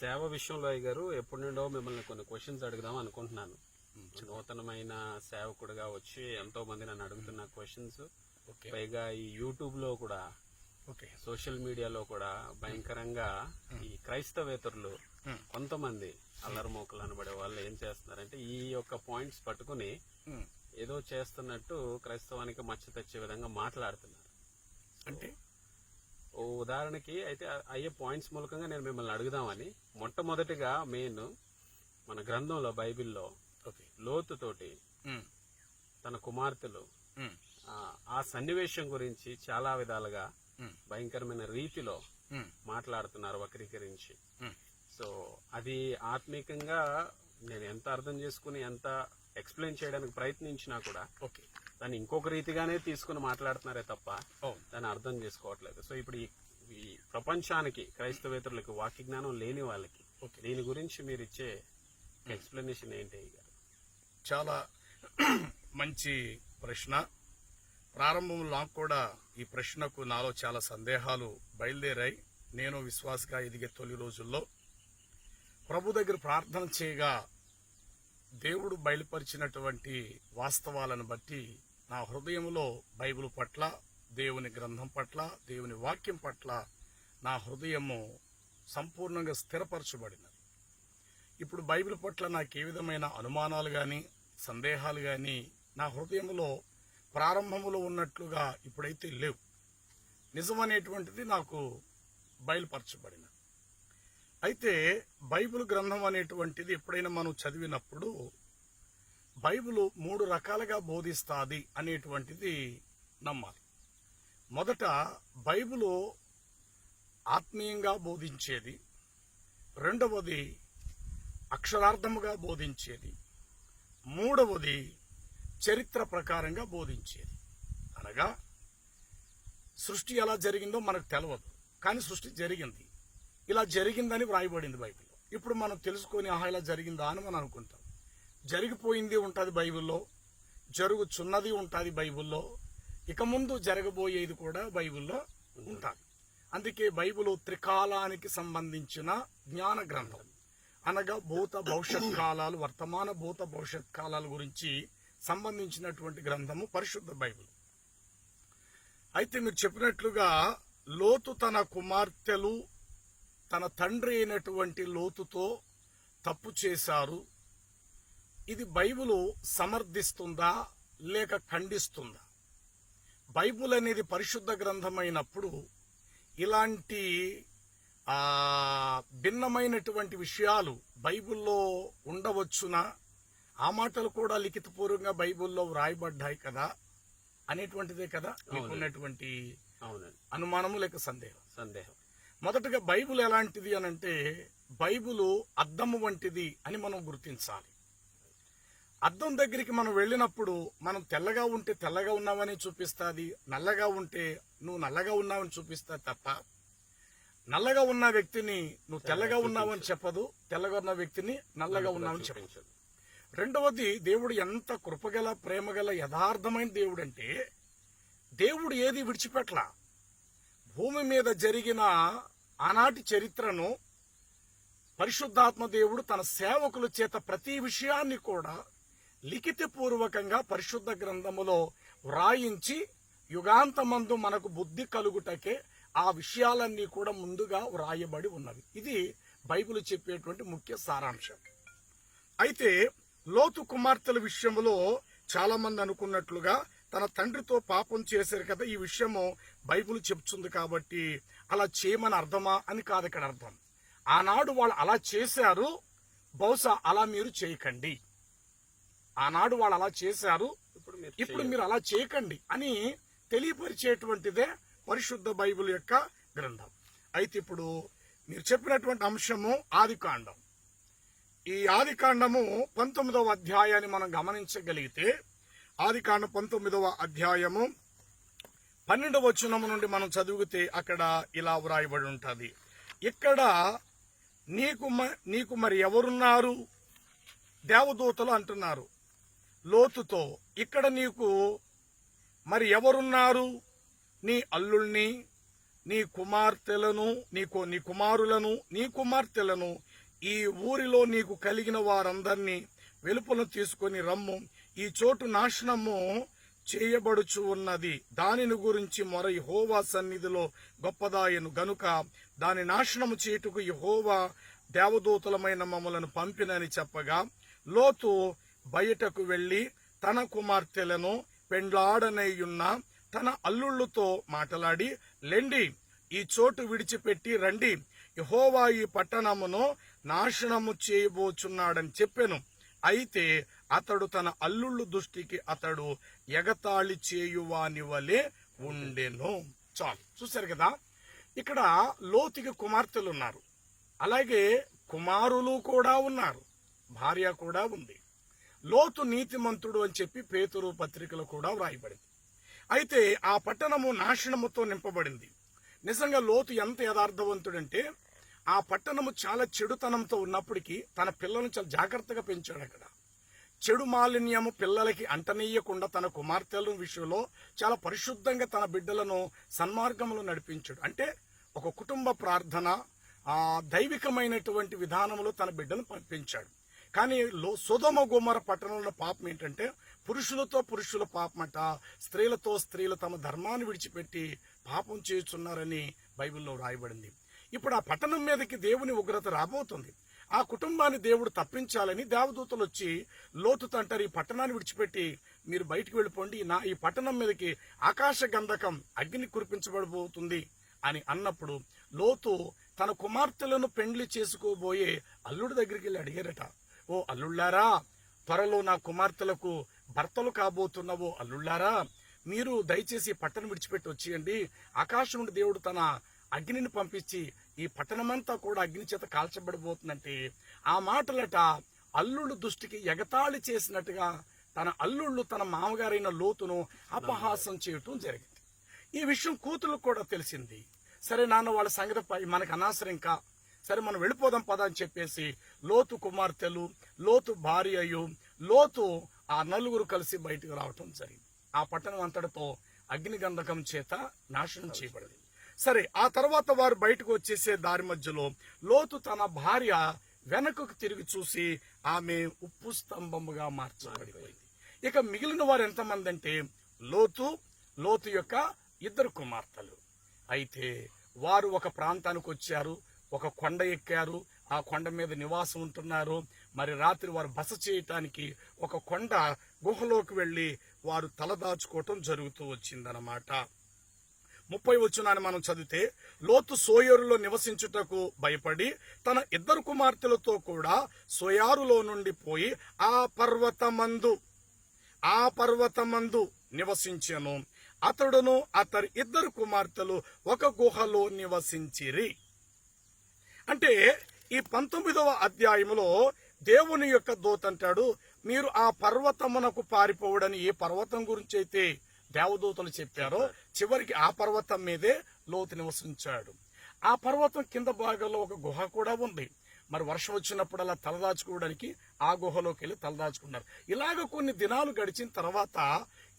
సేవ విషయంలో గారు ఎప్పటి నుండో మిమ్మల్ని కొన్ని క్వశ్చన్స్ అడుగుదాం అనుకుంటున్నాను. నూతనమైన సేవకుడిగా వచ్చి ఎంతో మంది నన్ను అడుగుతున్న క్వశ్చన్స్ పైగా ఈ యూట్యూబ్లో కూడా ఓకే. సోషల్ మీడియాలో కూడా భయంకరంగా ఈ క్రైస్తవేతరులు. కొంతమంది అల్లరిమోకలు అనబడే వాళ్ళు ఏం చేస్తున్నారంటే ఈ యొక్క పాయింట్స్ పట్టుకుని. ఏదో చేస్తున్నట్టు క్రైస్తవానికి మచ్చ తెచ్చే విధంగా మాట్లాడుతున్నారు. అంటే? ఉదాహరణకి అయితే అయ్యే పాయింట్స్ మూలకంగా నేను మిమ్మల్ని అడుగుదామని మొట్టమొదటిగా మెయిన్ మన గ్రంథంలో బైబిల్లో లోతుతోటి. తన కుమార్తెలు. ఆ, సన్నివేశం గురించి చాలా విధాలుగా. భయంకరమైన రీతిలో. మాట్లాడుతున్నారు వక్రీకరించి. సో అది ఆత్మీకంగా నేను ఎంత అర్థం చేసుకుని ఎంత ఎక్స్ప్లెయిన్ చేయడానికి ప్రయత్నించినా కూడా ఓకే దాన్ని ఇంకొక రీతిగానే తీసుకుని మాట్లాడుతున్నారే తప్ప దాన్ని అర్థం చేసుకోవట్లేదు. సో ఇప్పుడు ఈ- ఈ ప్రపంచానికి క్రైస్తవేతరులకు వాక్య జ్ఞానం లేని వాళ్ళకి ఓకే. దీని గురించి మీరు ఇచ్చే ఎక్స్ప్లెనేషన్ ఏంటి చాలా మంచి ప్రశ్న. ప్రారంభంలో నాకు కూడా ఈ ప్రశ్నకు నాలో చాలా సందేహాలు బయలుదేరాయి. నేను విశ్వాసగా ఎదిగే తొలి రోజుల్లో ప్రభు దగ్గర ప్రార్థన చేయగా దేవుడు బయలుపరిచినటువంటి వాస్తవాలను బట్టి నా హృదయంలో బైబిల్ పట్ల దేవుని గ్రంథం పట్ల దేవుని వాక్యం పట్ల నా హృదయము సంపూర్ణంగా స్థిరపరచబడినది. ఇప్పుడు బైబిల్ పట్ల నాకు ఏ విధమైన అనుమానాలు కానీ సందేహాలు కానీ నా హృదయంలో ప్రారంభములో ఉన్నట్లుగా ఇప్పుడైతే లేవు. నిజమనేటువంటిది నాకు బయలుపరచబడినది. అయితే బైబిల్ గ్రంథం అనేటువంటిది ఎప్పుడైనా మనం చదివినప్పుడు బైబిల్ మూడు రకాలుగా బోధిస్తుంది అనేటువంటిది నమ్మాలి. మొదట బైబిల్ ఆత్మీయంగా బోధించేది. రెండవది అక్షరార్థముగా బోధించేది. మూడవది చరిత్ర ప్రకారంగా బోధించేది. అనగా సృష్టి ఎలా జరిగిందో మనకు తెలియదు కానీ సృష్టి జరిగింది. ఇలా జరిగిందని వ్రాయబడింది బైబిల్లో ఇప్పుడు మనం తెలుసుకొని ఆహా ఇలా జరిగిందా అని మనం అనుకుంటాం. జరిగిపోయింది ఉంటుంది బైబిల్లో జరుగుచున్నది ఉంటుంది బైబిల్లో ఇక ముందు జరగబోయేది కూడా బైబిల్లో ఉంటుంది. అందుకే బైబిల్ త్రికాలానికి సంబంధించిన జ్ఞాన గ్రంథం. అనగా భూత భవిష్యత్ కాలాలు వర్తమాన భూత భవిష్యత్ కాలాల గురించి సంబంధించినటువంటి గ్రంథము పరిశుద్ధ బైబిల్. అయితే మీరు చెప్పినట్లుగా లోతు తన కుమార్తెలు తన తండ్రి అయినటువంటి లోతుతో తప్పు చేశారు. ఇది బైబిలు సమర్థిస్తుందా లేక ఖండిస్తుందా? బైబిల్ అనేది పరిశుద్ధ గ్రంథమైనప్పుడు ఇలాంటి ఆ భిన్నమైనటువంటి విషయాలు బైబిల్లో ఉండవచ్చునా? ఆ మాటలు కూడా లిఖితపూర్వకంగా బైబిల్లో వ్రాయబడ్డాయి కదా అనేటువంటిదే కదా ఉన్నటువంటి అనుమానము లేక సందేహం? సందేహం. మొదటగా బైబిల్ ఎలాంటిది అని అంటే బైబిలు అద్దము వంటిది అని మనం గుర్తించాలి. అద్దం దగ్గరికి మనం వెళ్ళినప్పుడు మనం తెల్లగా ఉంటే తెల్లగా ఉన్నావని చూపిస్తుంది నల్లగా ఉంటే నువ్వు నల్లగా ఉన్నావని చూపిస్తా తప్ప నల్లగా ఉన్న వ్యక్తిని నువ్వు తెల్లగా ఉన్నావని చెప్పదు తెల్లగా ఉన్న వ్యక్తిని నల్లగా ఉన్నావని చెప్పదు. రెండవది దేవుడు ఎంత కృపగల ప్రేమగల యథార్థమైన దేవుడు అంటే దేవుడు ఏది విడిచిపెట్టలా భూమి మీద జరిగిన ఆనాటి చరిత్రను పరిశుద్ధాత్మ దేవుడు తన సేవకుల చేత ప్రతి విషయాన్ని కూడా లిఖితపూర్వకంగా పరిశుద్ధ గ్రంథములో వ్రాయించి యుగాంతమందు మనకు బుద్ధి కలుగుటకే ఆ విషయాలన్నీ కూడా ముందుగా వ్రాయబడి ఉన్నవి. ఇది బైబిల్ చెప్పేటువంటి ముఖ్య సారాంశం. అయితే లోతు కుమార్తెల విషయంలో చాలా మంది అనుకున్నట్లుగా తన తండ్రితో పాపం చేశారు కదా ఈ విషయము బైబిల్ చెప్తుంది కాబట్టి అలా చేయమని అర్థమా అని కాదు ఇక్కడ అర్థం. ఆనాడు వాళ్ళు అలా చేశారు బహుశా అలా మీరు చేయకండి. ఆనాడు వాళ్ళు అలా చేశారు. ఇప్పుడు మీరు ఇప్పుడు మీరు అలా చేయకండి అని తెలియపరిచేటువంటిదే పరిశుద్ధ బైబిల్ యొక్క గ్రంథం. అయితే ఇప్పుడు మీరు చెప్పినటువంటి అంశము ఆది కాండం. ఈ ఆది కాండము పంతొమ్మిదవ అధ్యాయాన్ని మనం గమనించగలిగితే ఆది కాండం పంతొమ్మిదవ అధ్యాయము పన్నెండవ వచనము నుండి మనం చదివితే అక్కడ ఇలా వ్రాయబడి ఉంటది. ఇక్కడ నీకు నీకు మరి ఎవరున్నారు? దేవదూతలు అంటున్నారు. లోతుతో ఇక్కడ నీకు మరి ఎవరున్నారు? నీ అల్లుల్ని నీ కుమార్తెలను నీకు నీ కుమారులను నీ కుమార్తెలను ఈ ఊరిలో నీకు కలిగిన వారందరినీ వెలుపల తీసుకొని రమ్ము. ఈ చోటు నాశనము చేయబడుచు ఉన్నది. దానిని గురించి మొర యెహోవా సన్నిధిలో గొప్పదాయను. గనుక దాని నాశనము చేయుటకు యహోవా దేవదూతలమైన మమ్మలను పంపినని చెప్పగా లోతు బయటకు వెళ్ళి తన కుమార్తెలను పెండ్లాడనయ్యున్న తన అల్లుళ్ళతో మాట్లాడి లెండి ఈ చోటు విడిచిపెట్టి రండి. యహోవా ఈ పట్టణమును నాశనము చేయబోచున్నాడని చెప్పెను. అయితే అతడు తన అల్లుళ్ళు దృష్టికి అతడు ఎగతాళి చేయువాని వలె ఉండెను. చాలు చూశారు కదా? ఇక్కడ లోతుకి కుమార్తెలు ఉన్నారు అలాగే కుమారులు కూడా ఉన్నారు. భార్య కూడా ఉంది. లోతు నీతిమంతుడు అని చెప్పి పేతురు పత్రికలో కూడా వ్రాయబడింది. అయితే ఆ పట్టణము నాశనముతో నింపబడింది. నిజంగా లోతు ఎంత యథార్థవంతుడంటే ఆ పట్టణము చాలా చెడుతనంతో ఉన్నప్పటికీ తన పిల్లలను చాలా జాగ్రత్తగా పెంచాడు అక్కడ. చెడు మాలిన్యము పిల్లలకి అంటనీయకుండా తన కుమార్తెల విషయంలో చాలా పరిశుద్ధంగా తన బిడ్డలను సన్మార్గంలో నడిపించాడు. అంటే ఒక కుటుంబ ప్రార్థన ఆ దైవికమైనటువంటి విధానంలో తన బిడ్డను పంపించాడు. కానీ లో సుధమ గుమ్మర పట్టణంలో పాపం ఏంటంటే పురుషులతో పురుషుల పాపమట స్త్రీలతో స్త్రీలు తమ ధర్మాన్ని విడిచిపెట్టి పాపం చేస్తున్నారని బైబిల్లో రాయబడింది. ఇప్పుడు ఆ పట్టణం మీదకి దేవుని ఉగ్రత రాబోతుంది. ఆ కుటుంబాన్ని దేవుడు తప్పించాలని దేవదూతలు వచ్చి లోతు తంటారు ఈ పట్టణాన్ని విడిచిపెట్టి మీరు బయటికి వెళ్ళిపోండి. నా ఈ పట్టణం మీదకి ఆకాశ గంధకం అగ్ని కురిపించబడబోతుంది అని అన్నప్పుడు లోతు తన కుమార్తెలను పెండ్లి చేసుకోబోయే అల్లుడి దగ్గరికి వెళ్ళి అడిగారట ఓ అల్లుళ్ళారా త్వరలో నా కుమార్తెలకు భర్తలు కాబోతున్నవో అల్లుళ్ళారా మీరు దయచేసి పట్టణం విడిచిపెట్టి వచ్చేయండి. ఆకాశం నుండి దేవుడు తన అగ్నిని పంపించి ఈ పట్టణమంతా కూడా అగ్ని చేత కాల్చబడిపోతుందంటే ఆ మాటలట అల్లుళ్ళు దృష్టికి ఎగతాళి చేసినట్టుగా తన అల్లుళ్ళు తన మామగారైన లోతును అపహాసం చేయటం జరిగింది. ఈ విషయం కూతురు కూడా తెలిసింది. సరే నాన్న వాళ్ళ సంగతి మనకు అనవసరం ఇంకా. సరే మనం వెళ్ళిపోదాం పద అని చెప్పేసి లోతు కుమార్తెలు లోతు భార్యయు లోతు ఆ నలుగురు కలిసి బయటకు రావటం జరిగింది. ఆ పట్టణం అంతటితో అగ్నిగంధకం చేత నాశనం చేయబడింది. సరే ఆ తర్వాత వారు బయటకు వచ్చేసే దారి మధ్యలో లోతు తన భార్య వెనకకు తిరిగి చూసి ఆమె ఉప్పు స్తంభముగా మార్చబడిపోయింది. ఇక మిగిలిన వారు ఎంతమంది అంటే లోతు లోతు యొక్క ఇద్దరు కుమార్తెలు. అయితే వారు ఒక ప్రాంతానికి వచ్చారు. ఒక కొండ ఎక్కారు. ఆ కొండ మీద నివాసం ఉంటున్నారు. మరి రాత్రి వారు బస చేయటానికి ఒక కొండ గుహలోకి వెళ్ళి వారు తలదాచుకోవటం జరుగుతూ వచ్చిందనమాట ముప్పై వచ్చునాన్ని మనం చదివితే లోతు సోయరులో నివసించుటకు భయపడి తన ఇద్దరు కుమార్తెలతో కూడా సోయారులో నుండి పోయి ఆ పర్వతమందు ఆ పర్వతమందు నివసించెను. అతడును అతని ఇద్దరు కుమార్తెలు ఒక గుహలో నివసించిరి. అంటే ఈ పంతొమ్మిదవ అధ్యాయములో దేవుని యొక్క దూత అంటాడు మీరు ఆ పర్వతమునకు పారిపోవడని ఏ పర్వతం గురించి అయితే దేవదూతలు చెప్పారో చివరికి ఆ పర్వతం మీదే లోతు నివసించాడు. ఆ పర్వతం కింద భాగంలో ఒక గుహ కూడా ఉంది. మరి వర్షం వచ్చినప్పుడు అలా తలదాచుకోవడానికి ఆ గుహలోకి వెళ్ళి తలదాచుకున్నారు. ఇలాగ కొన్ని దినాలు గడిచిన తర్వాత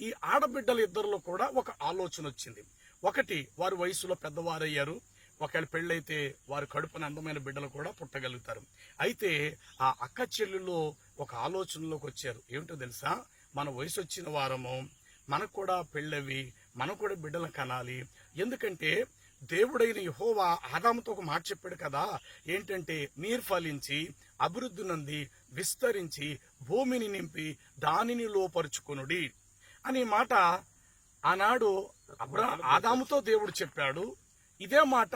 ఈ ఆడబిడ్డల ఇద్దరిలో కూడా ఒక ఆలోచన వచ్చింది. ఒకటి వారు వయసులో పెద్దవారయ్యారు. ఒకవేళ పెళ్ళైతే వారి కడుపున అందమైన బిడ్డలు కూడా పుట్టగలుగుతారు. అయితే ఆ అక్క చెల్లెల్లో ఒక ఆలోచనలోకి వచ్చారు. ఏమిటో తెలుసా? మన వయసు వచ్చిన వారము మనకు కూడా పెళ్ళవి మనం కూడా బిడ్డలను కనాలి. ఎందుకంటే దేవుడైన యహోవా ఆదాముతో ఒక మాట చెప్పాడు కదా ఏంటంటే మీరు ఫలించి అభివృద్ధి నంది విస్తరించి భూమిని నింపి దానిని లోపరుచుకొనుడి అనే మాట ఆనాడు అబ్రా ఆదాముతో దేవుడు చెప్పాడు. ఇదే మాట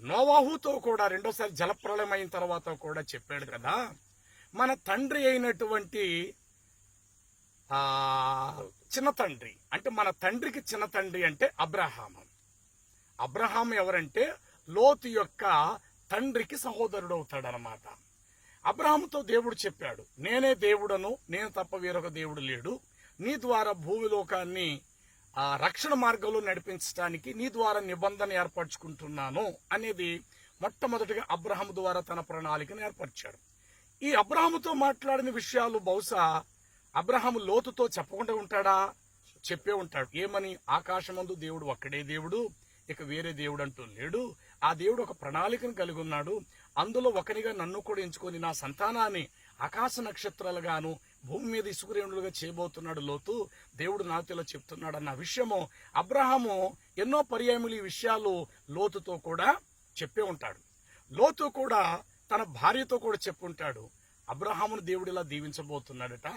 నోవాహుతో కూడా రెండోసారి జలప్రలయం అయిన తర్వాత కూడా చెప్పాడు కదా. మన తండ్రి అయినటువంటి చిన్న తండ్రి అంటే మన తండ్రికి చిన్న తండ్రి అంటే అబ్రహాము. అబ్రహాం ఎవరంటే లోతు యొక్క తండ్రికి సహోదరుడు అవుతాడనమాట అబ్రహాముతో దేవుడు చెప్పాడు నేనే దేవుడను నేను తప్ప వేరొక దేవుడు లేడు. నీ ద్వారా భూమిలోకాన్ని ఆ రక్షణ మార్గంలో నడిపించడానికి నీ ద్వారా నిబంధన ఏర్పరచుకుంటున్నాను అనేది మొట్టమొదటిగా అబ్రహం ద్వారా తన ప్రణాళికను ఏర్పరిచాడు. ఈ అబ్రహాముతో మాట్లాడిన విషయాలు బహుశా అబ్రహాము లోతుతో చెప్పకుండా ఉంటాడా? చెప్పే ఉంటాడు. ఏమని? ఆకాశమందు దేవుడు ఒక్కడే దేవుడు ఇక వేరే దేవుడు అంటూ లేడు. ఆ దేవుడు ఒక ప్రణాళికను కలిగి ఉన్నాడు. అందులో ఒకరిగా నన్ను కూడా ఎంచుకొని నా సంతానాన్ని ఆకాశ నక్షత్రాలుగాను భూమి మీద ఇసుకురేణులుగా చేయబోతున్నాడు లోతు దేవుడు నాతో ఇలా చెప్తున్నాడు అన్న విషయము అబ్రహాము ఎన్నో పర్యాయములు ఈ విషయాలు లోతుతో కూడా చెప్పే ఉంటాడు. లోతు కూడా తన భార్యతో కూడా చెప్పుంటాడు అబ్రహామును దేవుడు ఇలా దీవించబోతున్నాడట.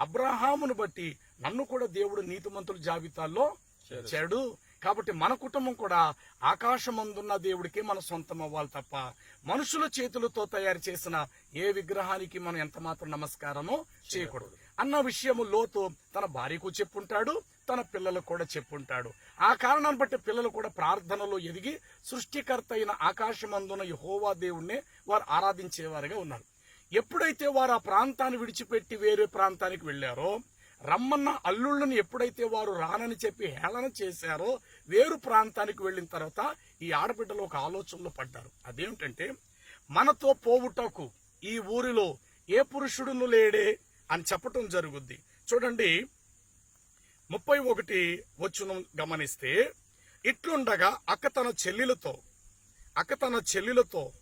అబ్రహామును బట్టి నన్ను కూడా దేవుడు నీతిమంతుల జాబితాలో చేశాడు కాబట్టి మన కుటుంబం కూడా ఆకాశమందున్న దేవుడికి మన సొంతం అవ్వాలి తప్ప మనుషుల చేతులతో తయారు చేసిన ఏ విగ్రహానికి మనం ఎంత మాత్రం నమస్కారమో చేయకూడదు. అన్న విషయము లోతు తన భార్యకు చెప్పుంటాడు తన పిల్లలకు కూడా చెప్పుంటాడు. ఆ కారణాన్ని బట్టి పిల్లలు కూడా ప్రార్థనలో ఎదిగి సృష్టికర్త అయిన ఆకాశమందున యహోవా దేవుణ్ణి వారు ఆరాధించేవారుగా ఉన్నారు. ఎప్పుడైతే వారు ఆ ప్రాంతాన్ని విడిచిపెట్టి వేరే ప్రాంతానికి వెళ్ళారో రమ్మన్న అల్లుళ్ళని ఎప్పుడైతే వారు రానని చెప్పి హేళన చేశారో వేరు ప్రాంతానికి వెళ్ళిన తర్వాత ఈ ఆడబిడ్డలు ఒక ఆలోచనలో పడ్డారు. అదేమిటంటే మనతో పోవుటకు ఈ ఊరిలో ఏ పురుషుడును లేడే అని చెప్పటం జరుగుద్ది. చూడండి ముప్పై ఒకటి వచ్చును గమనిస్తే ఇట్లుండగా అక్క తన చెల్లెలతో అక్క తన చెల్లెలతో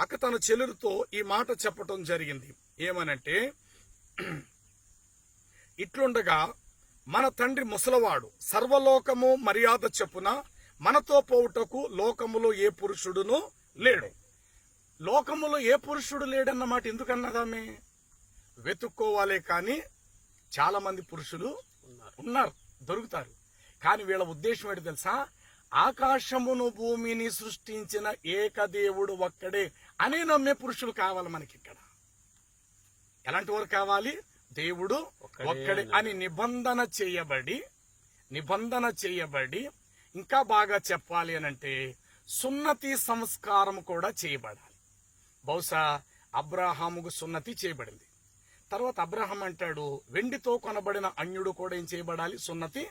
అక్క తన చెల్లెలతో ఈ మాట చెప్పటం జరిగింది. ఏమనంటే ఇట్లుండగా మన తండ్రి ముసలవాడు సర్వలోకము మర్యాద చెప్పున మనతో పోవుటకు లోకములో ఏ పురుషుడును లేడు. లోకములో ఏ పురుషుడు లేడన్నమాట ఎందుకన్నదామే వెతుక్కోవాలే కానీ చాలా మంది పురుషులు ఉన్నారు. ఉన్నారు దొరుకుతారు. కానీ వీళ్ళ ఉద్దేశం ఏంటి తెలుసా? ఆకాశమును భూమిని సృష్టించిన ఏకదేవుడు ఒక్కడే అనే నమ్మే పురుషులు కావాలి మనకి ఇక్కడ. ఎలాంటి వారు కావాలి? దేవుడు ఒక్కడే అని నిబంధన చేయబడి నిబంధన చేయబడి ఇంకా బాగా చెప్పాలి అనంటే సున్నతి సంస్కారం కూడా చేయబడాలి. బహుశా అబ్రాహాముకు సున్నతి చేయబడింది. తర్వాత అబ్రహం అంటాడు వెండితో కొనబడిన అన్యుడు కూడా ఏం చేయబడాలి? సున్నతి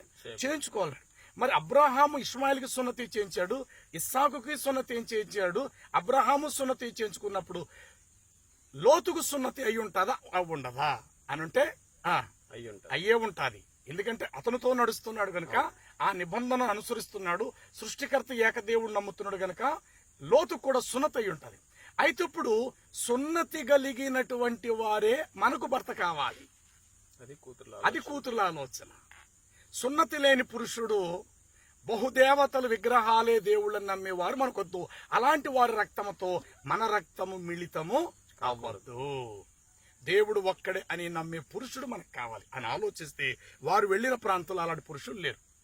చేయించుకోవాలి. మరి అబ్రహాము ఇస్మాయిల్కి సున్నతి చేయించాడు ఇస్సాకుకి సున్నతి చేయించాడు? అబ్రహాము సున్నతి చేయించుకున్నప్పుడు లోతుకు సున్నతి అయి ఉంటుందా? అవి ఉండదా? అని ఆ, అయ్యి ఉంటాది. ఎందుకంటే అతనితో నడుస్తున్నాడు గనుక ఆ నిబంధన అనుసరిస్తున్నాడు సృష్టికర్త ఏకదేవుడు నమ్ముతున్నాడు గనుక లోతు కూడా సున్నతి అయి ఉంటది. అయితే ఇప్పుడు సున్నతి కలిగినటువంటి వారే మనకు భర్త కావాలి. అది కూతురు అది కూతుర్ల ఆలోచన. సున్నతి లేని పురుషుడు బహుదేవతలు విగ్రహాలే దేవుళ్ళని నమ్మేవారు మనకొద్దు. అలాంటి వారి రక్తముతో మన రక్తము మిళితము అవ్వద్దు దేవుడు ఒక్కడే అని నమ్మే పురుషుడు మనకు కావాలి. అని ఆలోచిస్తే వారు వెళ్ళిన ప్రాంతంలో అలాంటి పురుషులు లేరు.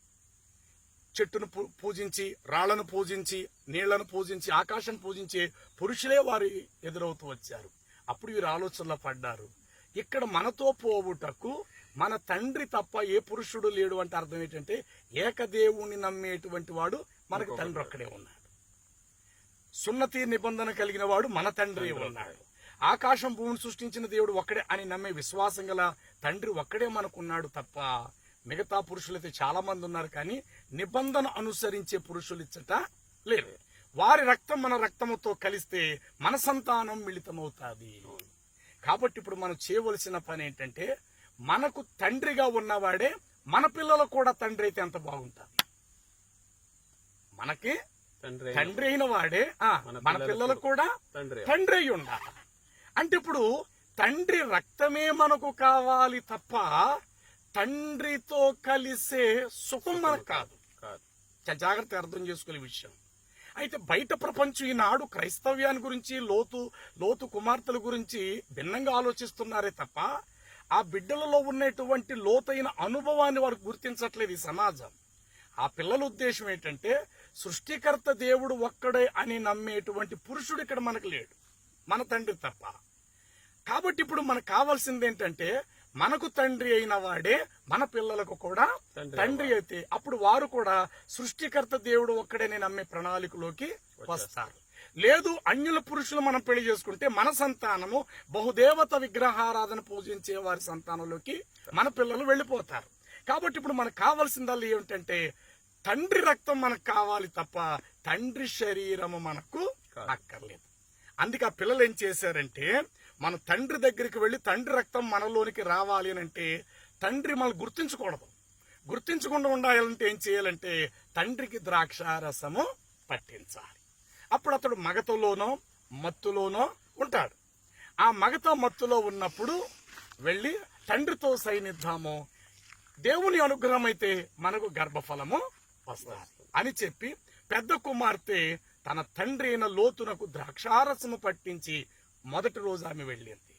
చెట్టును పూ- పూజించి రాళ్ళను పూజించి నీళ్ళను పూజించి ఆకాశం పూజించే పురుషులే వారు ఎదురవుతూ వచ్చారు. అప్పుడు వీరు ఆలోచనలో పడ్డారు. ఇక్కడ మనతో పోవుటకు మన తండ్రి తప్ప ఏ పురుషుడు లేడు అంటే అర్థం ఏంటంటే ఏకదేవుని నమ్మేటువంటి వాడు మనకు తండ్రి ఒక్కడే ఉన్నాడు. సున్నతి నిబంధన కలిగిన వాడు మన తండ్రి ఉన్నాడు. ఆకాశం భూమిని సృష్టించిన దేవుడు ఒక్కడే అని నమ్మే విశ్వాసం గల తండ్రి ఒక్కడే మనకున్నాడు తప్ప మిగతా పురుషులైతే చాలా మంది ఉన్నారు కానీ నిబంధన అనుసరించే పురుషులు ఇచ్చట లేరు. వారి రక్తం మన రక్తముతో కలిస్తే మన సంతానం మిళితమవుతాది. కాబట్టి ఇప్పుడు మనం చేయవలసిన పని ఏంటంటే మనకు తండ్రిగా ఉన్నవాడే మన పిల్లలు కూడా తండ్రి అయితే ఎంత బాగుంటుంది? మనకి తండ్రి అయిన వాడే మన పిల్లలకు కూడా తండ్రి తండ్రి అయి ఉండాలి. అంటే ఇప్పుడు తండ్రి రక్తమే మనకు కావాలి తప్ప తండ్రితో కలిసే సుఖం మనకు కాదు. జాగ్రత్తగా అర్థం చేసుకునే విషయం. అయితే బయట ప్రపంచం ఈనాడు క్రైస్తవ్యాన్ని గురించి లోతు లోతు కుమార్తెల గురించి భిన్నంగా ఆలోచిస్తున్నారే తప్ప ఆ బిడ్డలలో ఉన్నటువంటి లోతైన అనుభవాన్ని వారు గుర్తించట్లేదు ఈ సమాజం. ఆ పిల్లల ఉద్దేశం ఏంటంటే సృష్టికర్త దేవుడు ఒక్కడే అని నమ్మేటువంటి పురుషుడు ఇక్కడ మనకు లేడు. మన తండ్రి తప్ప. కాబట్టి ఇప్పుడు మనకు కావాల్సింది ఏంటంటే మనకు తండ్రి అయిన వాడే మన పిల్లలకు కూడా తండ్రి అయితే అప్పుడు వారు కూడా సృష్టికర్త దేవుడు ఒక్కడేనే నమ్మే ప్రణాళికలోకి వస్తారు. లేదు అన్యుల పురుషులు మనం పెళ్ళి చేసుకుంటే మన సంతానము బహుదేవత విగ్రహారాధన పూజించే వారి సంతానంలోకి మన పిల్లలు వెళ్ళిపోతారు. కాబట్టి ఇప్పుడు మనకు కావాల్సిందల్లా ఏమిటంటే తండ్రి రక్తం మనకు కావాలి తప్ప తండ్రి శరీరము మనకు అక్కర్లేదు. అందుకే ఆ పిల్లలు ఏం చేశారంటే మన తండ్రి దగ్గరికి వెళ్ళి తండ్రి రక్తం మనలోనికి రావాలి అని అంటే తండ్రి మనం గుర్తించకూడదు. గుర్తించకుండా ఉండాలంటే ఏం చేయాలంటే తండ్రికి ద్రాక్షారసము పట్టించాలి. అప్పుడు అతడు మగతలోనో మత్తులోనో ఉంటాడు. ఆ మగత మత్తులో ఉన్నప్పుడు వెళ్ళి తండ్రితో సైనిద్దాము. దేవుని అనుగ్రహం అయితే మనకు గర్భఫలము వస్తుంది అని చెప్పి పెద్ద కుమార్తె తన తండ్రి అయిన లోతునకు ద్రాక్షారసము పట్టించి మొదటి రోజు ఆమె వెళ్ళింది.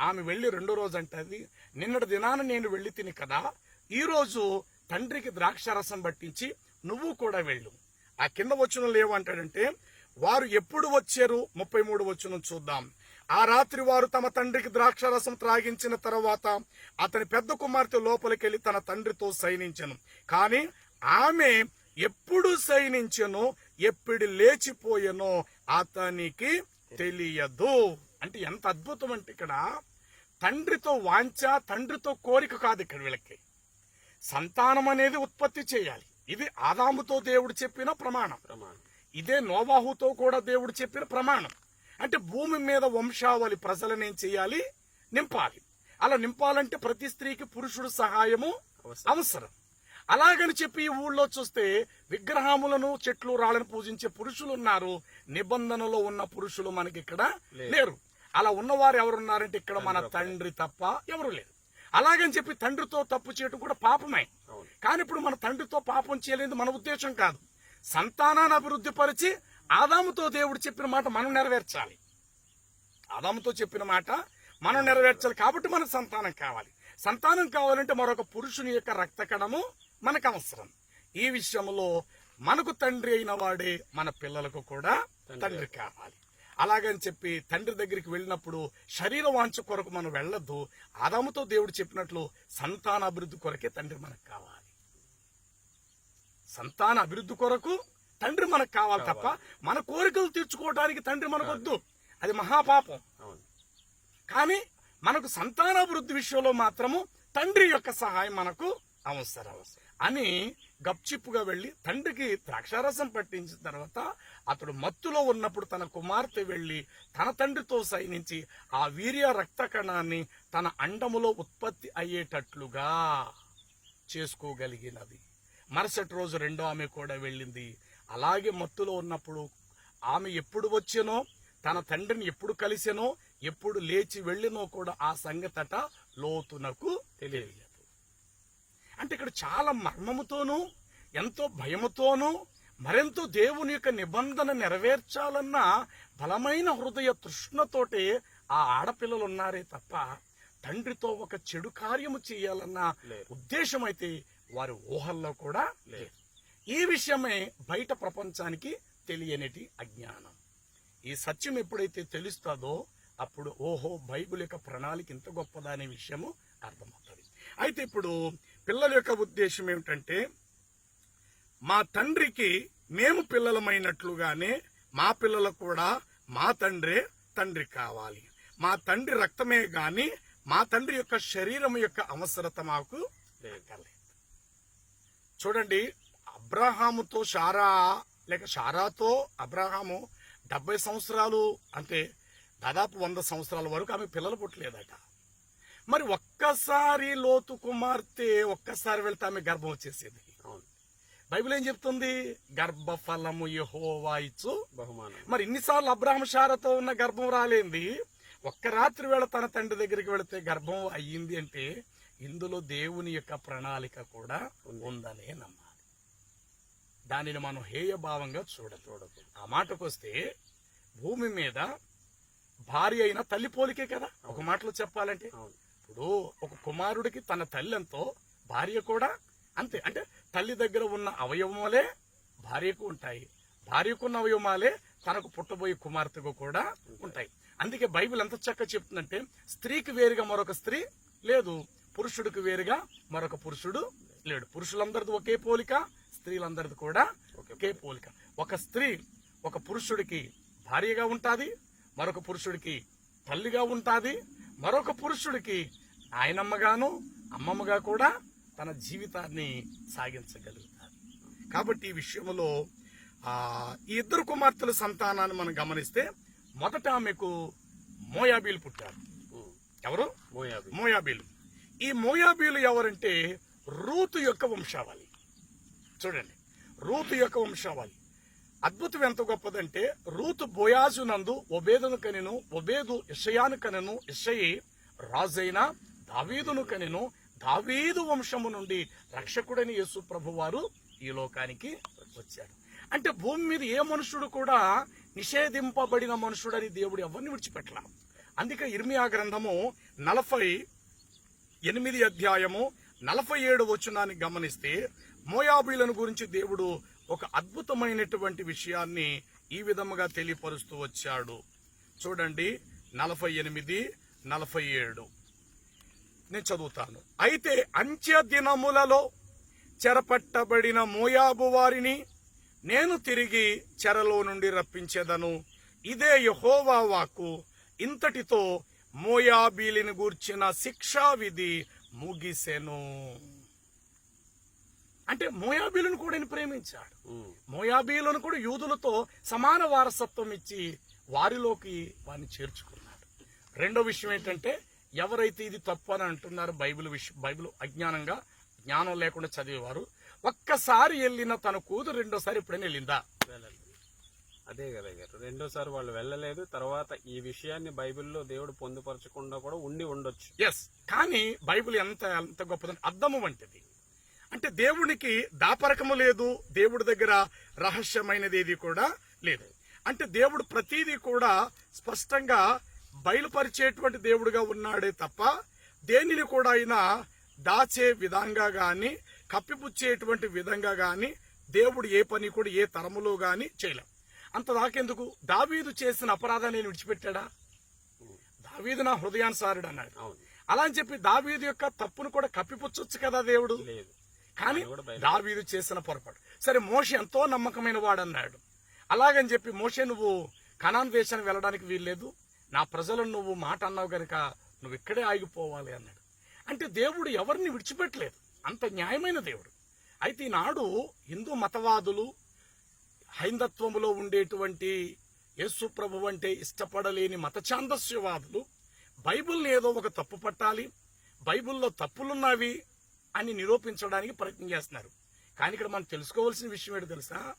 ఆమె వెళ్ళి రెండో రోజు అంటది నిన్నటి దినాన నేను వెళ్ళి తిని కదా ఈరోజు తండ్రికి ద్రాక్షారసం పట్టించి నువ్వు కూడా వెళ్ళు. ఆ కింద వచ్చిన లేవంటాడంటే వారు ఎప్పుడు వచ్చారు? ముప్పై మూడు వచ్చును చూద్దాం. ఆ రాత్రి వారు తమ తండ్రికి ద్రాక్షారసం త్రాగించిన తర్వాత అతని పెద్ద కుమార్తె లోపలికెళ్ళి తన తండ్రితో సైనించను. కానీ ఆమె ఎప్పుడు సైనించను? ఎప్పుడు లేచిపోయెనో అతనికి తెలియదు. అంటే ఎంత అద్భుతం అంటే ఇక్కడ తండ్రితో వాంఛ తండ్రితో కోరిక కాదు ఇక్కడ వీళ్ళకి. సంతానం అనేది ఉత్పత్తి చేయాలి. ఇది ఆదాముతో దేవుడు చెప్పిన ప్రమాణం. ప్రమాణం. ఇదే నోవాహుతో కూడా దేవుడు చెప్పిన ప్రమాణం. అంటే భూమి మీద వంశావళి ప్రజలను ఏం చేయాలి? నింపాలి. అలా నింపాలంటే ప్రతి స్త్రీకి పురుషుడు సహాయము అవసరం. అలాగని చెప్పి ఈ ఊళ్ళో చూస్తే విగ్రహములను చెట్లు రాళ్ళను పూజించే పురుషులు ఉన్నారు నిబంధనలో ఉన్న పురుషులు మనకి ఇక్కడ లేరు. అలా ఉన్నవారు ఎవరున్నారంటే ఇక్కడ మన తండ్రి తప్ప. ఎవరు లేరు. అలాగని చెప్పి తండ్రితో తప్పు చేయడం కూడా పాపమే. కానీ ఇప్పుడు మన తండ్రితో పాపం చేయలేదు మన ఉద్దేశం కాదు. సంతానాన్ని అభివృద్ధి పరిచి ఆదాముతో దేవుడు చెప్పిన మాట మనం నెరవేర్చాలి. ఆదాముతో చెప్పిన మాట మనం నెరవేర్చాలి. కాబట్టి మనకు సంతానం కావాలి. సంతానం కావాలంటే మరొక పురుషుని యొక్క రక్త కణము మనకు అవసరం ఈ విషయంలో మనకు తండ్రి అయిన వాడే మన పిల్లలకు కూడా తండ్రి. కావాలి. అలాగని చెప్పి తండ్రి దగ్గరికి వెళ్ళినప్పుడు శరీర వాంఛ కొరకు మనం వెళ్ళొద్దు. ఆదాముతో దేవుడు చెప్పినట్లు సంతాన అభివృద్ధి కొరకే తండ్రి మనకు కావాలి. సంతాన అభివృద్ధి కొరకు తండ్రి మనకు కావాలి తప్ప మన కోరికలు తీర్చుకోవడానికి తండ్రి మనకొద్దు. అది మహాపాపం. కానీ మనకు సంతానాభివృద్ధి విషయంలో మాత్రము తండ్రి యొక్క సహాయం మనకు అవసరం. అని గప్చిప్పుగా వెళ్ళి తండ్రికి ద్రాక్షారసం పట్టించిన తర్వాత అతడు మత్తులో ఉన్నప్పుడు తన కుమార్తె వెళ్ళి తన తండ్రితో సైనించి ఆ వీర్య రక్త కణాన్ని తన అండములో ఉత్పత్తి అయ్యేటట్లుగా చేసుకోగలిగినది. మరుసటి రోజు రెండో ఆమె కూడా వెళ్ళింది. అలాగే మత్తులో ఉన్నప్పుడు ఆమె ఎప్పుడు వచ్చానో తన తండ్రిని ఎప్పుడు కలిసెనో ఎప్పుడు లేచి వెళ్ళినో కూడా ఆ సంగతట లోతునకు తెలియదు అంటే ఇక్కడ చాలా మర్మముతోనూ ఎంతో భయముతోనూ మరెంతో దేవుని యొక్క నిబంధన నెరవేర్చాలన్న బలమైన హృదయ తృష్ణతోటే ఆ ఆడపిల్లలు ఉన్నారే తప్ప తండ్రితో ఒక చెడు కార్యము చేయాలన్న. ఉద్దేశం అయితే వారి ఊహల్లో కూడా లేదు. ఈ విషయమే బయట ప్రపంచానికి తెలియనిటి అజ్ఞానం. ఈ సత్యం ఎప్పుడైతే తెలుస్తుందో అప్పుడు ఓహో బైబిల్ యొక్క ప్రణాళిక ఇంత గొప్పదా అనే విషయము అర్థమవుతుంది. అయితే ఇప్పుడు పిల్లల యొక్క ఉద్దేశం ఏమిటంటే మా తండ్రికి మేము పిల్లలమైనట్లుగానే మా పిల్లలకు కూడా మా తండ్రే తండ్రి కావాలి. మా తండ్రి రక్తమే గాని మా తండ్రి యొక్క శరీరం యొక్క అవసరత మాకు లేకలేదు చూడండి అబ్రహాముతో షారా లేక షారాతో అబ్రహాము డెబ్బై సంవత్సరాలు అంటే దాదాపు వంద సంవత్సరాల వరకు ఆమె పిల్లలు పుట్టలేదట. మరి ఒక్కసారి లోతు కుమార్తె ఒక్కసారి వెళ్తే ఆమె గర్భం వచ్చేసేది. అవును. బైబిల్ ఏం చెప్తుంది? గర్భఫలము యెహోవా ఇచ్చు. బహుమానం. మరి ఇన్నిసార్లు అబ్రాహం షారతో ఉన్న గర్భం రాలేంది? ఒక్క రాత్రి వేళ తన తండ్రి దగ్గరికి వెళితే గర్భం అయ్యింది అంటే ఇందులో దేవుని యొక్క ప్రణాళిక కూడా ఉందనే నమ్మాలి దానిని మనం హేయభావంగా చూడదు చూడదు ఆ మాటకొస్తే భూమి మీద భార్య అయిన తల్లి పోలికే కదా? ఒక మాటలో చెప్పాలంటే అవును. ఇప్పుడు ఒక కుమారుడికి తన తల్లి ఎంతో భార్య కూడా అంతే. అంటే తల్లి దగ్గర ఉన్న అవయవములే భార్యకు ఉంటాయి. భార్యకున్న అవయవాలే తనకు పుట్టబోయే కుమార్తెకు కూడా ఉంటాయి. అందుకే బైబిల్ ఎంత చక్కగా చెప్తుందంటే స్త్రీకి వేరుగా మరొక స్త్రీ లేదు. పురుషుడికి వేరుగా మరొక పురుషుడు లేడు. పురుషులందరిది ఒకే పోలిక స్త్రీలందరిది కూడా ఒకే పోలిక. ఒక స్త్రీ ఒక పురుషుడికి భార్యగా ఉంటుంది మరొక పురుషుడికి తల్లిగా ఉంటాది మరొక పురుషుడికి ఆయనమ్మగాను అమ్మమ్మగా కూడా తన జీవితాన్ని సాగించగలుగుతారు. కాబట్టి ఈ విషయంలో ఆ, ఈ ఇద్దరు కుమార్తెల సంతానాన్ని మనం గమనిస్తే మొదట ఆమెకు మోయాబీలు పుట్టారు. ఎవరు? మోయాబి మోయాబీలు. ఈ మోయాబీలు ఎవరంటే రూతు యొక్క వంశావళి. చూడండి. రూతు యొక్క వంశావళి. అద్భుతం ఎంత గొప్పదంటే రూతు బోయాజు నందు ఒబేదును కనెను ఒబేదు ఇషయాను కనెను ఇషయి రాజైన దావీదును కనెను దావీదు వంశము నుండి రక్షకుడని యేసు ప్రభు వారు ఈ లోకానికి వచ్చాడు అంటే భూమి మీద ఏ మనుషుడు కూడా నిషేధింపబడిన మనుషుడని దేవుడు ఎవరిని విడిచిపెట్టలా? అందుకే ఇర్మియా గ్రంథము నలభై ఎనిమిది అధ్యాయము నలభై ఏడు వచనాన్ని గమనిస్తే మోయాబీలను గురించి దేవుడు ఒక అద్భుతమైనటువంటి విషయాన్ని ఈ విధముగా తెలియపరుస్తూ వచ్చాడు. చూడండి నలభై ఎనిమిది నలభై ఏడు. నేను చదువుతాను. అయితే అంత్య దినములలో చెరపట్టబడిన మోయాబు వారిని నేను తిరిగి చెరలో నుండి రప్పించేదను. ఇదే యహోవా వాకు ఇంతటితో మోయాబీలిని గూర్చిన శిక్షా విధి ముగిసెను. అంటే మోయాబీలను కూడా ఆయన ప్రేమించాడు. మోయాబీలను కూడా యూదులతో సమాన వారసత్వం ఇచ్చి వారిలోకి వారిని చేర్చుకున్నాడు. రెండో విషయం ఏంటంటే ఎవరైతే ఇది తప్పు అని అంటున్నారో బైబిల్ విషయం బైబిల్ అజ్ఞానంగా జ్ఞానం లేకుండా చదివేవారు ఒక్కసారి వెళ్ళిన తన కూతురు రెండోసారి ఎప్పుడైనా వెళ్ళిందా? వెళ్ళలేదు. అదే కదా గారు రెండోసారి వాళ్ళు వెళ్ళలేదు తర్వాత ఈ విషయాన్ని బైబిల్లో దేవుడు పొందుపరచకుండా కూడా ఉండి ఉండొచ్చు. ఎస్ కానీ బైబిల్ ఎంత ఎంత గొప్పదని అర్థము వంటిది. అంటే దేవునికి దాపరకము లేదు దేవుడి దగ్గర రహస్యమైనది ఏది కూడా లేదు. అంటే దేవుడు ప్రతిదీ కూడా స్పష్టంగా బయలుపరిచేటువంటి దేవుడుగా ఉన్నాడే తప్ప దేనిని కూడా ఆయన దాచే విధంగా గాని కప్పిపుచ్చేటువంటి విధంగా గాని దేవుడు ఏ పని కూడా ఏ తరములో గాని చేయలేం. అంత దాకెందుకు? దావీదు చేసిన అపరాధాన్ని నేను విడిచిపెట్టాడా? దావీదు నా హృదయానుసారుడు అన్నాడు. అలా అని చెప్పి దావీదు యొక్క తప్పును కూడా కప్పిపుచ్చొచ్చు కదా దేవుడు? లేదు. కానీ దావీదు చేసిన పొరపాటు. సరే మోషే ఎంతో నమ్మకమైన వాడన్నాడు. అలాగని చెప్పి మోషే నువ్వు కనాన్ దేశానికి వెళ్ళడానికి వీల్లేదు. నా ప్రజలను నువ్వు మాట అన్నావు గనుక నువ్వు ఇక్కడే ఆగిపోవాలి అన్నాడు. అంటే దేవుడు ఎవరిని విడిచిపెట్టలేదు. అంత న్యాయమైన దేవుడు. అయితే ఈనాడు హిందూ మతవాదులు హైందత్వములో ఉండేటువంటి యేసు ప్రభు అంటే ఇష్టపడలేని మత ఛాందస్యవాదులు బైబిల్ని ఏదో ఒక తప్పు పట్టాలి. బైబిల్లో తప్పులున్నవి అని నిరూపించడానికి ప్రయత్నం చేస్తున్నారు. కానీ ఇక్కడ మనం తెలుసుకోవాల్సిన విషయం ఏంటో తెలుసా?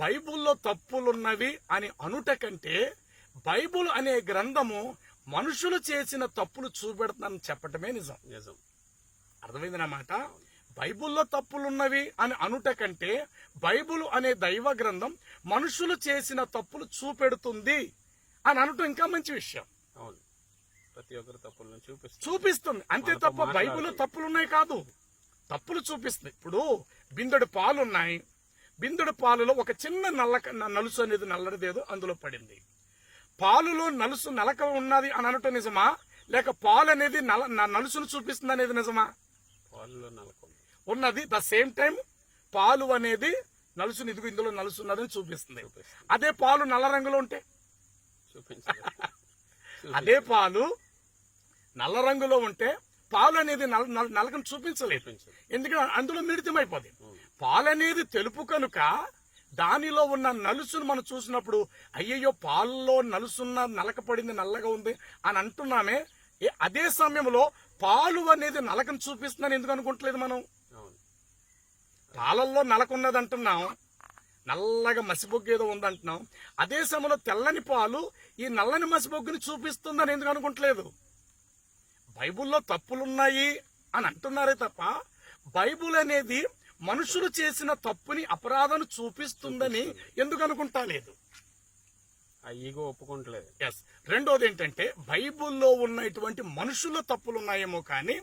బైబిల్లో తప్పులున్నవి అని అనుట కంటే బైబిల్ అనే గ్రంథము మనుషులు చేసిన తప్పులు చూపెడుతుందని చెప్పటమే నిజం. నిజం. అర్థమైంది మాట? బైబిల్లో తప్పులున్నవి అని అనుట కంటే బైబిల్ అనే దైవ గ్రంథం మనుషులు చేసిన తప్పులు చూపెడుతుంది అని అనటం ఇంకా మంచి విషయం. అవును. ప్రతి ఒక్కరు తప్పులను చూపిస్తారు చూపిస్తుంది. అంతే తప్ప. బైబిల్లో తప్పులున్నాయి కాదు. తప్పులు చూపిస్తుంది. ఇప్పుడు బిందెడు పాలు ఉన్నాయి బిందెడు పాలులో ఒక చిన్న నల్ల నలుసు అనేది నల్లడిదేదో అందులో పడింది. పాలులో నలుసు నలక ఉన్నది అని అనటం నిజమా? లేక పాలు అనేది నల నలుసును చూపిస్తుంది అనేది నిజమా? వాళ్ళలో నలకొంది ఉన్నది. ద సేమ్ టైం పాలు అనేది నలుసుని ఇదిగో ఇందులో నలుసు ఉన్నదని చూపిస్తుంది. అదే పాలు నల్ల రంగులో ఉంటే? అదే పాలు నల్ల రంగులో ఉంటే పాలు అనేది నలకను చూపించలేదు. ఎందుకంటే అందులో మిళితమైపోతుంది పాలు అనేది తెలుపు కనుక దానిలో ఉన్న నలుసును మనం చూసినప్పుడు అయ్యయ్యో పాలలో నలుసున్న నలక పడింది నల్లగా ఉంది అని అంటున్నామే. అదే సమయంలో పాలు అనేది నలకను చూపిస్తుందని ఎందుకు అనుకుంటలేదు మనం? పాలల్లో నలకున్నది అంటున్నాం నల్లగా మసిబొగ్గు ఏదో ఉందంటున్నాం. అదే సమయంలో తెల్లని పాలు ఈ నల్లని మసిబొగ్గుని చూపిస్తుందని ఎందుకు అనుకుంటలేదు? బైబిల్లో తప్పులున్నాయి అని అంటున్నారే తప్ప బైబిల్ అనేది మనుషులు చేసిన తప్పుని అపరాధను చూపిస్తుందని ఎందుకు అనుకుంటా లేదు? ఈగో ఒప్పుకుంటలేదు. ఎస్ రెండోది ఏంటంటే బైబిల్లో ఉన్నటువంటి మనుషుల తప్పులు ఉన్నాయేమో కానీ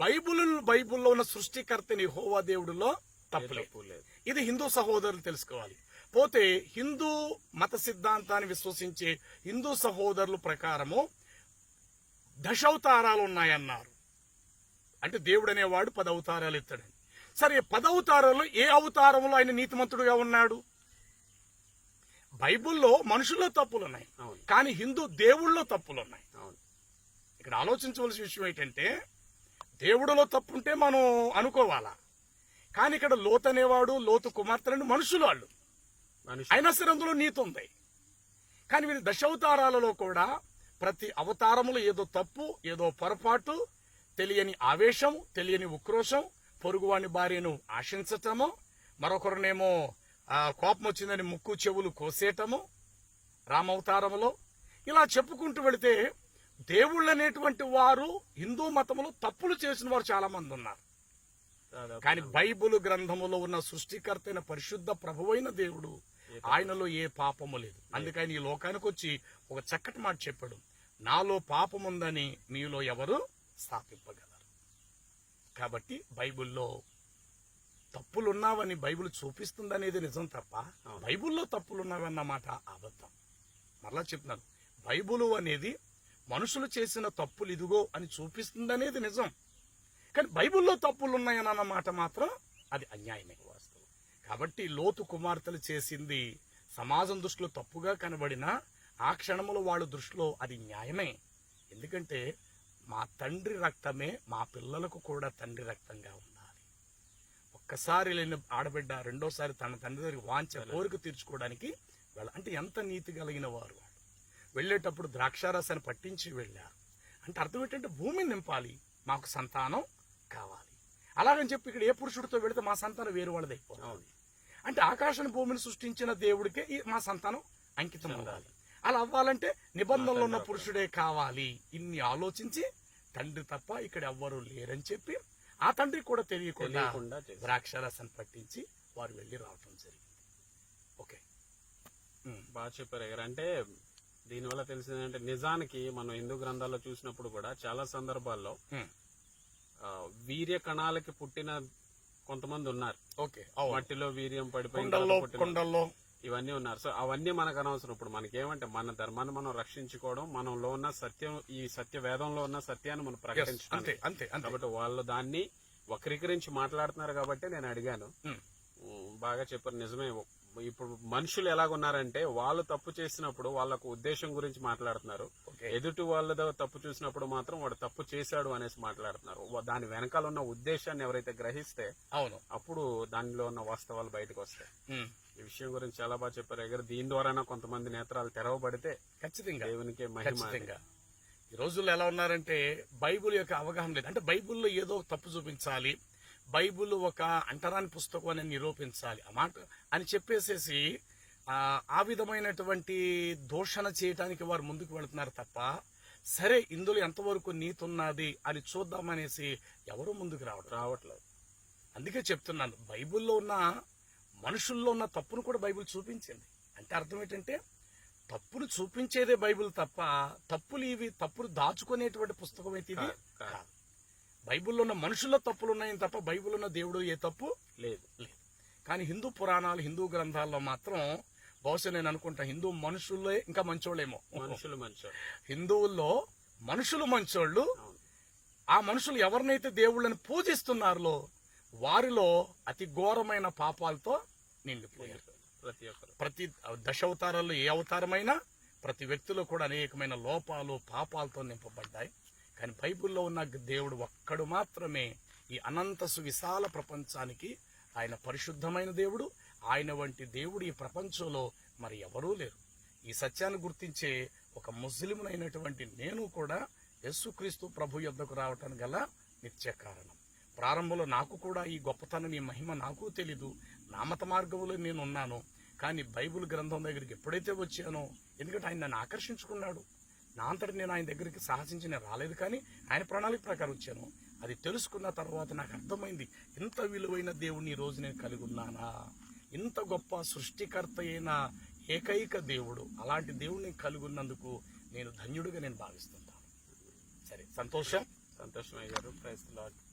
బైబిల్ బైబిల్లో ఉన్న సృష్టికర్తని హోవా దేవుడిలో ఏ తప్పులేదు. తప్పు లేదు ఇది హిందూ సహోదరులు తెలుసుకోవాలి. పోతే హిందూ మత సిద్ధాంతాన్ని విశ్వసించే హిందూ సహోదరుల ప్రకారము దశావతారాలు ఉన్నాయన్నారు అంటే దేవుడు అనేవాడు పది అవతారాలు ఎత్తాడని. సరే పది అవతారాల్లో ఏ అవతారంలో ఆయన నీతిమంతుడుగా ఉన్నాడు? బైబిల్లో మనుషుల్లో తప్పులున్నాయి. అవును. కానీ హిందూ దేవుళ్ళలో తప్పులున్నాయి. అవును. ఇక్కడ ఆలోచించవలసిన విషయం ఏంటంటే దేవుడిలో తప్పుంటే మనం అనుకోవాలా? కానీ ఇక్కడ లోతు అనేవాడు లోతు కుమార్తెలను మనుషులు వాళ్ళు. అయినా సరే అందులో నీతి ఉంది. కానీ వీరి దశావతారాలలో కూడా ప్రతి అవతారములో ఏదో తప్పు ఏదో పొరపాటు తెలియని ఆవేశం తెలియని ఉక్రోషం పొరుగువాని భార్యను ఆశించటము మరొకరినేమో కోపం వచ్చిందని ముక్కు చెవులు కోసేయటము రామవతారములో. ఇలా చెప్పుకుంటూ వెళితే దేవుళ్ళు అనేటువంటి వారు హిందూ మతంలో తప్పులు చేసిన వారు చాలా మంది ఉన్నారు కానీ బైబిల్ గ్రంథములో ఉన్న సృష్టికర్త అయిన పరిశుద్ధ ప్రభువైన దేవుడు ఆయనలో ఏ పాపము లేదు. అందుకని ఈ లోకానికి వచ్చి ఒక చక్కటి మాట చెప్పాడు. నాలో పాపముందని మీలో ఎవరు స్థాపింపగలరు? కాబట్టి బైబిల్లో తప్పులున్నావని బైబిల్ చూపిస్తుందనేది నిజం తప్ప. బైబిల్లో తప్పులున్నావన్న మాట అబద్ధం. మరలా చెప్తున్నాను. బైబిల్ అనేది మనుషులు చేసిన తప్పులు ఇదిగో అని చూపిస్తుందనేది నిజం. కానీ బైబిల్లో తప్పులు ఉన్నాయన్న మాట మాత్రం అది అన్యాయమే. వాస్తవం. కాబట్టి లోతు కుమార్తెలు చేసింది సమాజం దృష్టిలో తప్పుగా కనబడినా ఆ క్షణములో వాళ్ళ దృష్టిలో అది న్యాయమే. ఎందుకంటే మా తండ్రి రక్తమే మా పిల్లలకు కూడా తండ్రి రక్తంగా ఉండాలి. ఒక్కసారి లేని ఆడబిడ్డ రెండోసారి తన తండ్రి దగ్గరికి వాంచ కోరిక తీర్చుకోవడానికి వెళ్ళ అంటే ఎంత నీతి కలిగిన వారు. వాళ్ళు వెళ్ళేటప్పుడు ద్రాక్షారసాన్ని పట్టించి వెళ్ళారు అంటే అర్థం ఏంటంటే భూమిని నింపాలి. మాకు సంతానం కావాలి. అలాగని చెప్పి ఇక్కడ ఏ పురుషుడితో వెళితే మా సంతానం వేరు అవును. అంటే ఆకాశం భూమిని సృష్టించిన దేవుడికే మా సంతానం అంకితం అవ్వాలి. అలా అవ్వాలంటే నిబంధనలు ఉన్న పురుషుడే కావాలి. ఇన్ని ఆలోచించి తండ్రి తప్ప ఇక్కడ ఎవ్వరూ లేరని చెప్పి ఆ తండ్రి కూడా తెలియకుండా. ద్రాక్షరసం పట్టించి వారు వెళ్ళి రావటం జరిగింది. ఓకే. బాగా చెప్పారు అంటే దీనివల్ల తెలిసిందంటే నిజానికి మనం హిందూ గ్రంథాల్లో చూసినప్పుడు కూడా చాలా సందర్భాల్లో వీర్య కణాలకి పుట్టిన కొంతమంది ఉన్నారు. ఓకే. మట్టిలో వీర్యం పడిపోయిన కొండల్లో. ఇవన్నీ ఉన్నారు. సో అవన్నీ మనకు అనవసరం. ఇప్పుడు మనకేమంటే మన ధర్మాన్ని మనం రక్షించుకోవడం మనలో ఉన్న సత్యం ఈ సత్య వేదంలో ఉన్న సత్యాన్ని మనం ప్రకటించడం కాబట్టి వాళ్ళు దాన్ని వక్రీకరించి మాట్లాడుతున్నారు కాబట్టి నేను అడిగాను. బాగా చెప్పారు. నిజమే. ఇప్పుడు మనుషులు ఎలాగున్నారంటే వాళ్ళు తప్పు చేసినప్పుడు వాళ్ళకు ఉద్దేశం గురించి మాట్లాడుతున్నారు. ఎదుటి వాళ్ళ తప్పు చూసినప్పుడు మాత్రం వాడు తప్పు చేశాడు అనేసి మాట్లాడుతున్నారు. దాని వెనకాల ఉన్న ఉద్దేశాన్ని ఎవరైతే గ్రహిస్తే అవును. అప్పుడు దానిలో ఉన్న వాస్తవాలు బయటకు వస్తాయి. ఈ విషయం గురించి చాలా బాగా చెప్పారు. దగ్గర దీని ద్వారా కొంతమంది నేత్రాలు తెరవబడితే ఖచ్చితంగా. దేవునికి. ఖచ్చితంగా. ఈ రోజుల్లో ఎలా ఉన్నారంటే బైబిల్ యొక్క అవగాహన లేదు. అంటే బైబిల్లో ఏదో తప్పు చూపించాలి. బైబిల్ ఒక అంటరాని పుస్తకం అని నిరూపించాలి. ఆ మాట అని చెప్పేసేసి ఆ, విధమైనటువంటి దూషణ చేయటానికి వారు ముందుకు వెళుతున్నారు తప్ప సరే ఇందులో ఎంతవరకు నీతి ఉన్నది అని చూద్దామనేసి ఎవరు ముందుకు రావడం రావట్లేదు. అందుకే చెప్తున్నాను బైబిల్లో ఉన్న మనుషుల్లో ఉన్న తప్పును కూడా బైబిల్ చూపించింది. అంటే అర్థం ఏంటంటే తప్పులు చూపించేదే బైబిల్ తప్ప తప్పులు ఇవి తప్పులు దాచుకునేటువంటి పుస్తకం అయితే ఇది కాదు, బైబిల్లో ఉన్న మనుషుల్లో తప్పులు ఉన్నాయని తప్ప బైబిల్ ఉన్న దేవుడు ఏ తప్పు లేదు. లేదు. కానీ హిందూ పురాణాలు హిందూ గ్రంథాల్లో మాత్రం బహుశా నేను అనుకుంటా హిందూ మనుషుల్లే ఇంకా మంచోళ్ళేమో. మనుషులు మంచోళ్ళు. హిందువుల్లో మనుషులు మంచోళ్ళు. ఆ మనుషులు ఎవరినైతే దేవుళ్ళని పూజిస్తున్నారో వారిలో అతి ఘోరమైన పాపాలతో నిండిపోయారు. ప్రతి ఒక్కరు. ప్రతి దశావతారాల్లో ఏ అవతారమైనా ప్రతి వ్యక్తిలో కూడా అనేకమైన లోపాలు పాపాలతో నింపబడ్డాయి. కానీ బైబిల్లో ఉన్న దేవుడు ఒక్కడు మాత్రమే ఈ అనంత సువిశాల ప్రపంచానికి ఆయన పరిశుద్ధమైన దేవుడు. ఆయన వంటి దేవుడు ఈ ప్రపంచంలో మరి ఎవరూ లేరు. ఈ సత్యాన్ని గుర్తించే ఒక ముస్లింనైనటువంటి నేను కూడా యేసుక్రీస్తు ప్రభు యొద్దకు రావటానికి గల నిత్య కారణం. ప్రారంభంలో నాకు కూడా ఈ గొప్పతనం ఈ మహిమ నాకు తెలీదు. నామత మార్గంలో నేను ఉన్నాను కానీ బైబిల్ గ్రంథం దగ్గరికి ఎప్పుడైతే వచ్చానో ఎందుకంటే ఆయన నన్ను ఆకర్షించుకున్నాడు. నా అంతటి నేను ఆయన దగ్గరికి సాహసించి నేను రాలేదు కానీ ఆయన ప్రణాళిక ప్రకారం వచ్చాను. అది తెలుసుకున్న తర్వాత నాకు అర్థమైంది ఇంత విలువైన దేవుణ్ణి ఈరోజు రోజు నేను కలిగి ఉన్నానా? ఇంత గొప్ప సృష్టికర్త అయిన ఏకైక దేవుడు అలాంటి దేవుణ్ణి కలిగి ఉన్నందుకు నేను ధన్యుడిగా నేను భావిస్తుంటాను సరే సంతోషం? సంతోషం అయ్యారు. Price lord